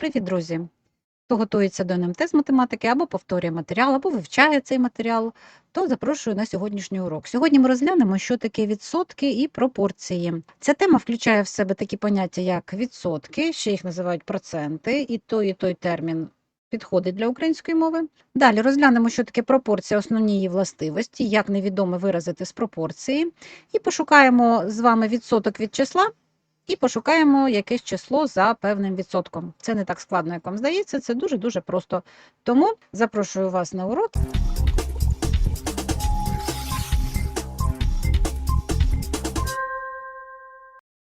Привіт, друзі! Хто готується до НМТ з математики або повторює матеріал, або вивчає цей матеріал, то запрошую на сьогоднішній урок. Сьогодні ми розглянемо, що таке відсотки і пропорції. Ця тема включає в себе такі поняття, як відсотки, ще їх називають проценти, і той, і той термін підходить для української мови. Далі розглянемо, що таке пропорція, основні її властивості, як невідоме виразити з пропорції, і пошукаємо з вами відсоток від числа. І пошукаємо якесь число за певним відсотком. Це не так складно, як вам здається, це дуже-дуже просто. Тому запрошую вас на урок.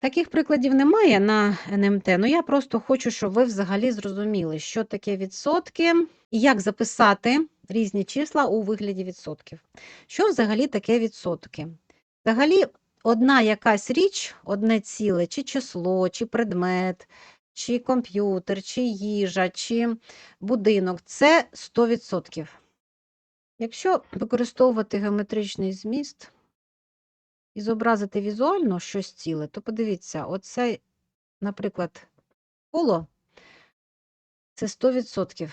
Таких прикладів немає на НМТ, ну я просто хочу, щоб ви взагалі зрозуміли, що таке відсотки і як записати різні числа у вигляді відсотків. Що взагалі таке відсотки? Взагалі, одна якась річ, одне ціле, чи число, чи предмет, чи комп'ютер, чи їжа, чи будинок це 100%. Якщо використовувати геометричний зміст і зобразити візуально щось ціле, то подивіться, оце, наприклад, коло це 100%.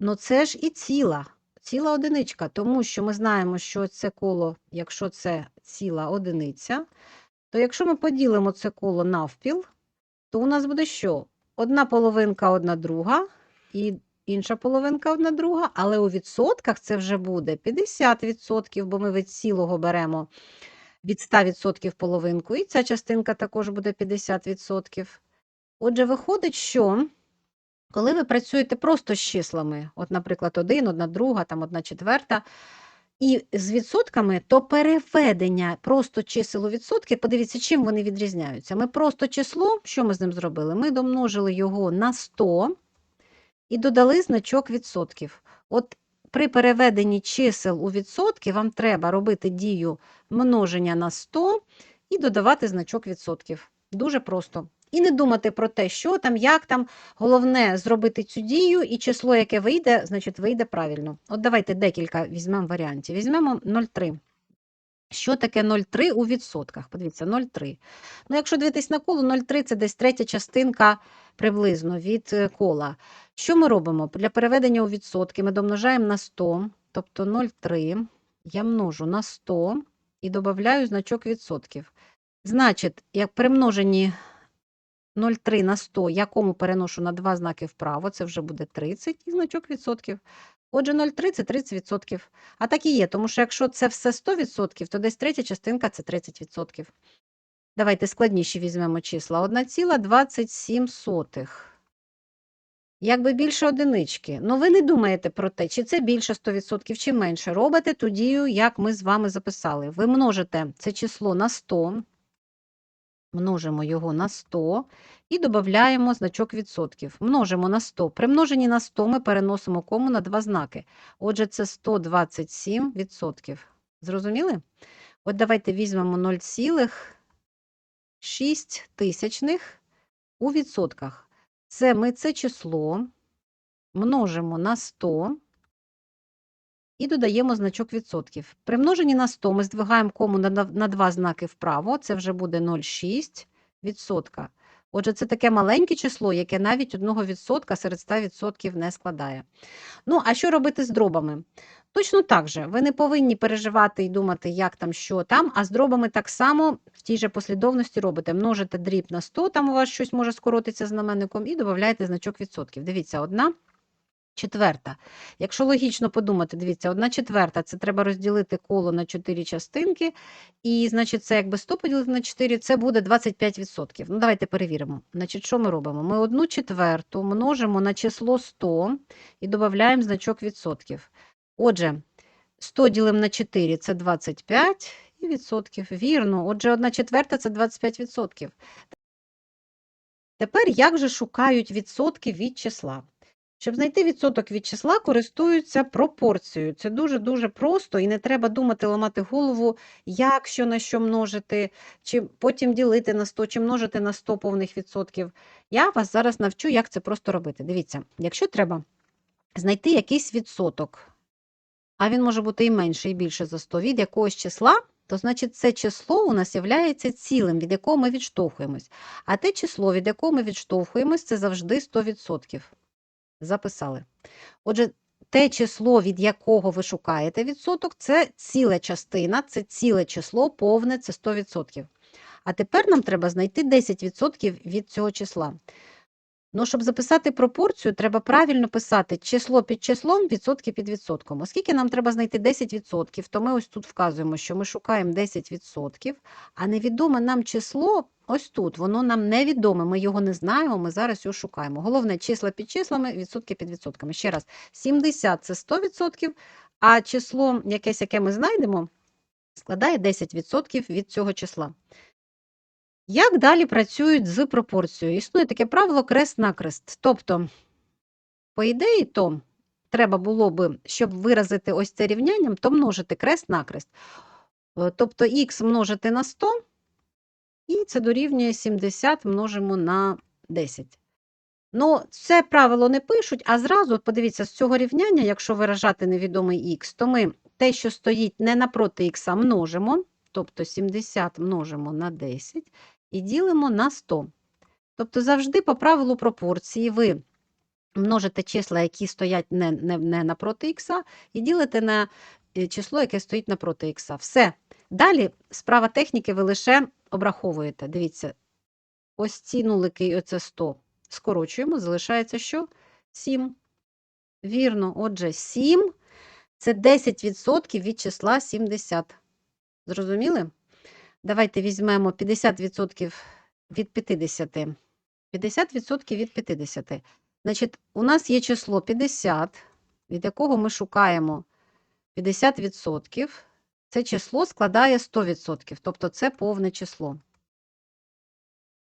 Ну це ж і ціла ціла одиничка, тому що ми знаємо, що це коло, якщо це ціла одиниця, то якщо ми поділимо це коло навпіл, то у нас буде що? Одна половинка, одна друга, і інша половинка одна друга, але у відсотках це вже буде 50%, бо ми від цілого беремо від 100% половинку, і ця частинка також буде 50%. Отже, виходить, що коли ви працюєте просто з числами, от, наприклад, 1, 1 друга, там 1 четверта, і з відсотками, то переведення просто чисел у відсотки, подивіться, чим вони відрізняються. Ми просто число, що ми з ним зробили? Ми домножили його на 100 і додали значок відсотків. От при переведенні чисел у відсотки вам треба робити дію множення на 100 і додавати значок відсотків. Дуже просто. І не думати про те, що там, як там. Головне зробити цю дію, і число, яке вийде, значить, вийде правильно. От давайте декілька візьмемо варіантів. Візьмемо 0,3. Що таке 0,3 у відсотках? Подивіться, 0,3. Ну, якщо дивитись на коло, 0,3 це десь третя частинка приблизно від е, кола. Що ми робимо? Для переведення у відсотки ми домножаємо на 100, тобто 0,3 я множу на 100 і додаю значок відсотків. Значить, як при множенні 0,3 на 100 я кому переношу на два знаки вправо, це вже буде 30 і значок відсотків. Отже, 0,3 це 30%. А так і є, тому що якщо це все 100%, то десь третя частинка це 30%. Давайте складніші візьмемо числа. 1,27. Якби більше одинички. Ну, ви не думаєте про те, чи це більше 100%, чи менше. Робите ту дію, як ми з вами записали. Ви множите це число на 100 множимо його на 100 і додаємо значок відсотків. Множимо на 100. При множенні на 100 ми переносимо кому на два знаки. Отже, це 127 відсотків. Зрозуміли? От давайте візьмемо 0,6 тисячних у відсотках. Це ми це число множимо на 100 і додаємо значок відсотків. При множенні на 100 ми здвигаємо кому на, два знаки вправо, це вже буде 0,6 відсотка. Отже, це таке маленьке число, яке навіть 1% серед 100% не складає. Ну, а що робити з дробами? Точно так же, ви не повинні переживати і думати, як там, що там, а з дробами так само в тій же послідовності робите. Множите дріб на 100, там у вас щось може скоротитися знаменником, і додаєте значок відсотків. Дивіться, одна Четверта. Якщо логічно подумати, дивіться, одна четверта це треба розділити коло на 4 частинки, і, значить, це якби 100 поділити на 4, це буде 25%. Ну, давайте перевіримо. Значить, що ми робимо? Ми одну четверту множимо на число 100 і додаємо значок відсотків. Отже, 100 ділимо на 4 це 25 і відсотків. Вірно, отже, одна четверта це 25%. Тепер як же шукають відсотки від числа? Щоб знайти відсоток від числа, користуються пропорцією. Це дуже-дуже просто, і не треба думати, ламати голову, як що на що множити, чи потім ділити на 100, чи множити на 100 повних відсотків. Я вас зараз навчу, як це просто робити. Дивіться, якщо треба знайти якийсь відсоток, а він може бути і менше, і більше за 100 від якогось числа, то значить це число у нас є цілим, від якого ми відштовхуємось. А те число, від якого ми відштовхуємось, це завжди 100%. Записали. Отже, те число, від якого ви шукаєте відсоток, це ціла частина, це ціле число, повне, це 100%. А тепер нам треба знайти 10% від цього числа. Ну, щоб записати пропорцію, треба правильно писати число під числом, відсотки під відсотком. Оскільки нам треба знайти 10%, то ми ось тут вказуємо, що ми шукаємо 10%, а невідоме нам число ось тут, воно нам невідоме, ми його не знаємо, ми зараз його шукаємо. Головне, числа під числами, відсотки під відсотками. Ще раз, 70 – це 100%, а число якесь, яке ми знайдемо, складає 10% від цього числа. Як далі працюють з пропорцією? Існує таке правило крест-накрест. Тобто, по ідеї, то треба було би, щоб виразити ось це рівнянням, то множити крест-накрест. Е, Тобто х множити на 100, і це дорівнює 70 множимо на 10. Ну, це правило не пишуть, а зразу, подивіться, з цього рівняння, якщо виражати невідомий х, то ми те, що стоїть не напроти х, множимо, тобто 70 множимо на 10 і ділимо на 100. Тобто завжди по правилу пропорції ви множите числа, які стоять не, не, не напроти х, і ділите на е, число, яке стоїть напроти х. Все. Далі справа техніки ви лише обраховуєте. Дивіться, ось ці нулики, і оце 100. Скорочуємо, залишається що? 7. Вірно, отже, 7 це 10% від числа 70. Зрозуміли? Давайте візьмемо 50% від 50. 50% від 50. Значить, у нас є число 50, від якого ми шукаємо 50%. Це число складає 100%, тобто це повне число.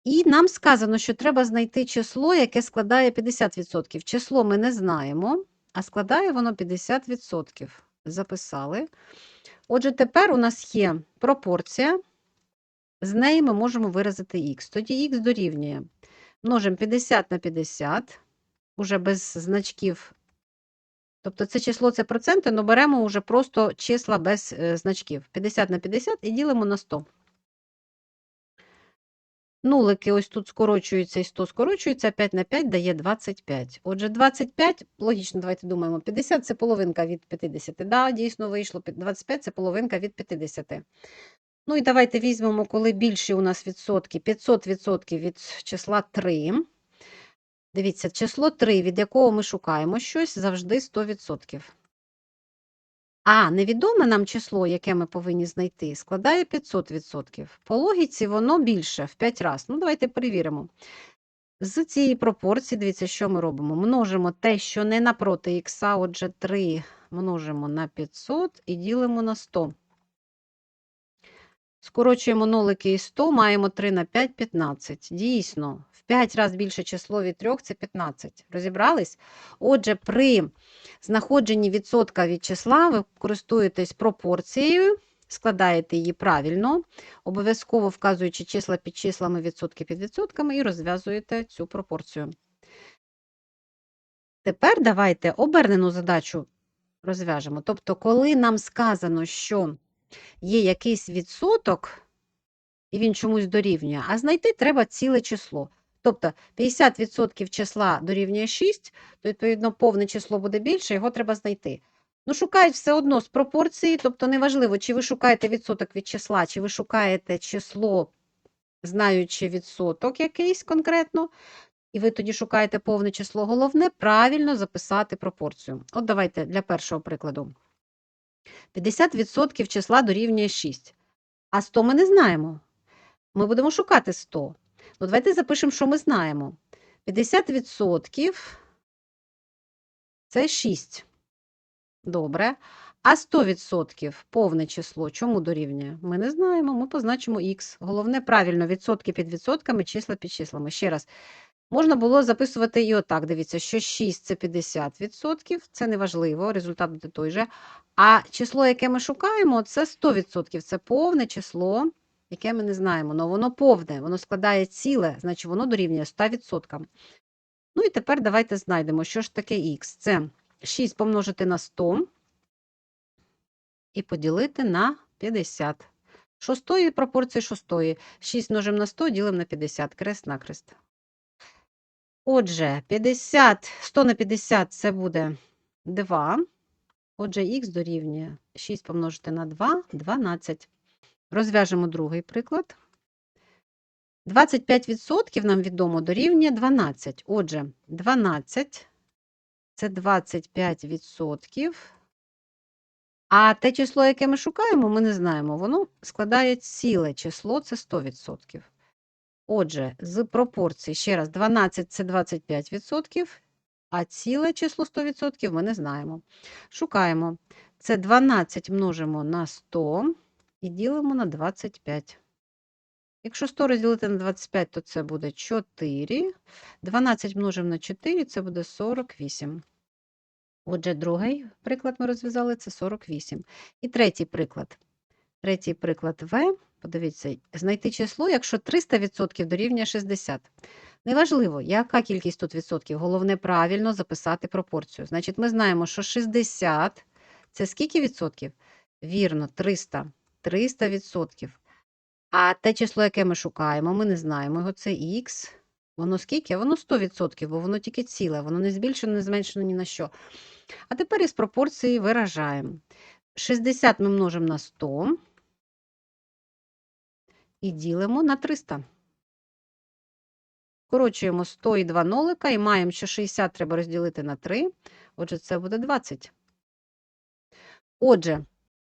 І нам сказано, що треба знайти число, яке складає 50%. Число ми не знаємо, а складає воно 50%. Записали. Отже, тепер у нас є пропорція, з неї ми можемо виразити х. Тоді х дорівнює. Множимо 50 на 50, уже без значків. Тобто це число це проценти, але беремо вже просто числа без е, значків. 50 на 50 і ділимо на 100. Нулики ось тут скорочуються і 100 скорочуються, 5 на 5 дає 25. Отже, 25, логічно, давайте думаємо, 50 – це половинка від 50. Да, дійсно вийшло, 25 – це половинка від 50. Ну і давайте візьмемо, коли більші у нас відсотки, 500 відсотків від числа 3. Дивіться, число 3, від якого ми шукаємо щось, завжди 100%. А невідоме нам число, яке ми повинні знайти, складає 500%. По логіці воно більше в 5 разів. Ну, давайте перевіримо. З цієї пропорції, дивіться, що ми робимо. Множимо те, що не напроти х, отже, 3 множимо на 500 і ділимо на 100. Скорочуємо нолики і 100, маємо 3 на 5 – 15. Дійсно, 5 разів більше число від 3 – це 15. Розібрались? Отже, при знаходженні відсотка від числа ви користуєтесь пропорцією, складаєте її правильно, обов'язково вказуючи числа під числами, відсотки під відсотками, і розв'язуєте цю пропорцію. Тепер давайте обернену задачу розв'яжемо. Тобто, коли нам сказано, що є якийсь відсоток, і він чомусь дорівнює, а знайти треба ціле число. Тобто 50% числа дорівнює 6, то, відповідно, повне число буде більше, його треба знайти. Ну, шукають все одно з пропорції, тобто неважливо, чи ви шукаєте відсоток від числа, чи ви шукаєте число, знаючи відсоток якийсь конкретно, і ви тоді шукаєте повне число. Головне правильно записати пропорцію. От давайте для першого прикладу. 50% числа дорівнює 6. А 100 ми не знаємо. Ми будемо шукати 100. Ну, давайте запишемо, що ми знаємо. 50% це 6. Добре. А 100% повне число чому дорівнює? Ми не знаємо, ми позначимо х. Головне, правильно, відсотки під відсотками, числа під числами. Ще раз. Можна було записувати і отак. Дивіться, що 6 це 50%, це неважливо, результат буде той же. А число, яке ми шукаємо, це 100%. Це повне число, яке ми не знаємо. але воно повне, воно складає ціле, значить воно дорівнює 100%. Ну і тепер давайте знайдемо, що ж таке х. Це 6 помножити на 100 і поділити на 50. шостої пропорції шостої. 6 множимо на 100, ділимо на 50. Крест на крест. Отже, 50, 100 на 50 це буде 2. Отже, х дорівнює 6 помножити на 2 – 12. Розв'яжемо другий приклад. 25% нам відомо дорівнює 12. Отже, 12 це 25%. А те число, яке ми шукаємо, ми не знаємо. Воно складає ціле число, це 100%. Отже, з пропорцій, ще раз, 12 це 25%, а ціле число 100% ми не знаємо. Шукаємо. Це 12 множимо на 100 і ділимо на 25. Якщо 100 розділити на 25, то це буде 4. 12 множимо на 4, це буде 48. Отже, другий приклад ми розв'язали, це 48. І третій приклад. Третій приклад В. Подивіться, знайти число, якщо 300% дорівнює 60. Неважливо, яка кількість тут відсотків. Головне правильно записати пропорцію. Значить, ми знаємо, що 60 це скільки відсотків? Вірно, 300. 300 відсотків. А те число, яке ми шукаємо, ми не знаємо його, це х. Воно скільки? Воно 100%, бо воно тільки ціле, воно не збільшено, не зменшено ні на що. А тепер із пропорції виражаємо. 60 ми множимо на 100 і ділимо на 300. Скорочуємо 100 і 2 нолика і маємо, що 60 треба розділити на 3. Отже, це буде 20. Отже,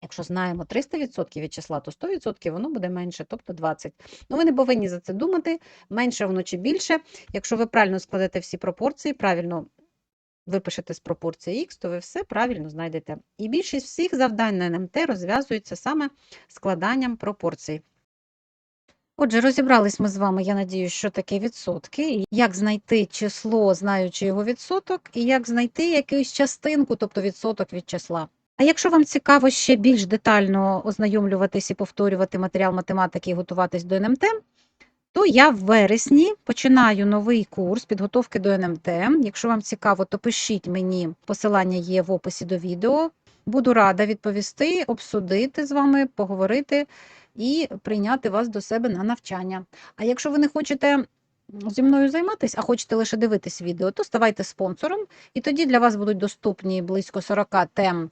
якщо знаємо 300% від числа, то 100% воно буде менше, тобто 20. Ну, ви не повинні за це думати, менше воно чи більше. Якщо ви правильно складете всі пропорції, правильно випишете з пропорції х, то ви все правильно знайдете. І більшість всіх завдань на НМТ розв'язується саме складанням пропорцій. Отже, розібрались ми з вами, я надію, що таке відсотки, як знайти число, знаючи його відсоток, і як знайти якусь частинку, тобто відсоток від числа. А якщо вам цікаво ще більш детально ознайомлюватись і повторювати матеріал математики і готуватись до НМТ, то я в вересні починаю новий курс підготовки до НМТ. Якщо вам цікаво, то пишіть мені, посилання є в описі до відео. Буду рада відповісти, обсудити з вами, поговорити і прийняти вас до себе на навчання. А якщо ви не хочете зі мною займатися, а хочете лише дивитись відео, то ставайте спонсором, і тоді для вас будуть доступні близько 40 тем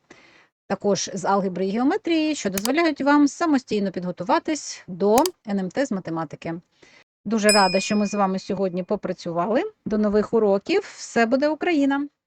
також з алгебри і геометрії, що дозволяють вам самостійно підготуватись до НМТ з математики. Дуже рада, що ми з вами сьогодні попрацювали. До нових уроків. Все буде Україна!